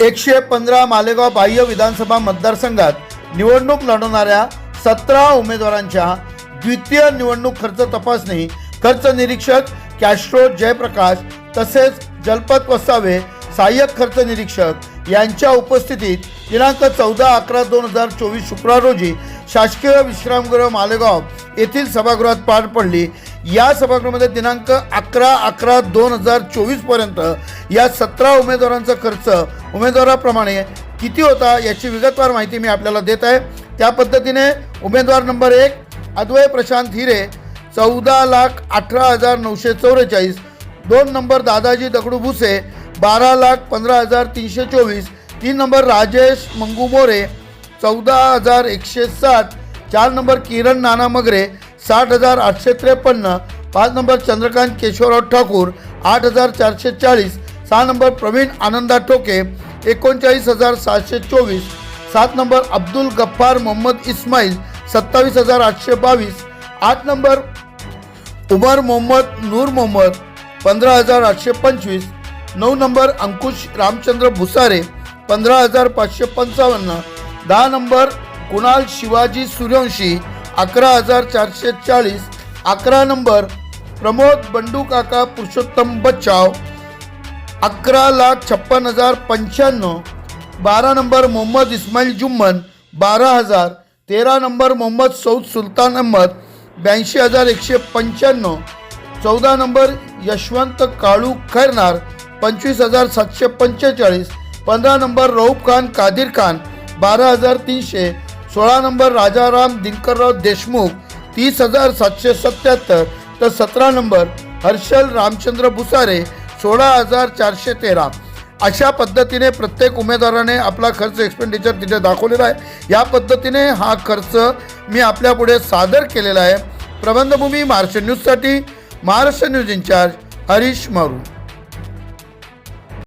एकशे पंधरा मालेगाव बाह्य विधानसभा मतदारसंघात निवडणूक लढवणाऱ्या सतरा उमेदवारांच्या द्वितीय निवडणूक खर्च तपासणी खर्च निरीक्षक कॅस्ट्रो जयप्रकाश तसेच जलपत वसावे सहाय्यक खर्च निरीक्षक यांच्या उपस्थितीत दिनांक चौदा अकरा दोन हजार चोवीस शुक्रवार रोजी शासकीय विश्रामगृह मालेगाव येथील सभागृहात पार पडली. या सभागृहामध्ये दिनांक अकरा अकरा दोन हजार चोवीसपर्यंत या सतरा उमेदवारांचा खर्च उमेदवाराप्रमाणे किती होता याची विगतवार माहिती मी आपल्याला देत आहे. त्या पद्धतीने उमेदवार नंबर एक अद्वय प्रशांत हिरे चौदा लाख अठरा हजार नऊशे चौवेचाळीस. दोन नंबर दादाजी दगडू भुसे बारा लाख पंधरा हजार तीनशे चोवीस. तीन नंबर राजेश मंगू मोरे चौदा हजार एकशे साठ. चार नंबर किरण नाना मगरे साठ हजार आठशे त्रेपन्न. पाच नंबर चंद्रकांत केशवराव ठाकूर आठ हजार चारशे चाळीस. सहा नंबर प्रवीण आनंदा टोके एकोणचाळीस हजार सहाशे चोवीस. सात नंबर अब्दुल गफ्फार मोहम्मद इस्माईल सत्तावीस हजार आठशे बावीस. आठ नंबर उमर मोहम्मद नूर मोहम्मद पंधरा हजार आठशे पंचवीस. नऊ नंबर अंकुश रामचंद्र भुसारे पंधरा हजार पाचशे पंचावन्न. दहा नंबर कुणाल शिवाजी सूर्यवंशी अकरा हजार चारशे चाळीस. अकरा नंबर प्रमोद बंडू काका पुरुषोत्तम बच्चाव अकरा लाख छप्पन हजार पंच्याण्णव बारा नंबर मोहम्मद इस्माईल जुम्मन बारा हजार तेरा नंबर मोहम्मद सौद सुलतान अहमद ब्याऐंशी हजार एकशे पंच्याण्णव चौदा नंबर यशवंत काळू खैरनार पंचवीस हजार सातशे पंचेचाळीस पंधरा नंबर रऊफ खान कादिर खान बारा हजार तीनशे सोळा नंबर राजाराम दिनकरराव देशमुख तीस हजार सातशे सत्याहत्तर तर सतरा नंबर हर्षल रामचंद्र भुसारे सोळा हजार चारशे तेरा. अशा पद्धतीने प्रत्येक उमेदवाराने आपला खर्च एक्सपेंडिचर तिथे दाखवलेला आहे. या पद्धतीने हा खर्च मी आपल्यापुढे सादर केलेला आहे. प्रबंधभूमी महाराष्ट्र न्यूजसाठी महाराष्ट्र न्यूज इन्चार्ज हरीश मारू.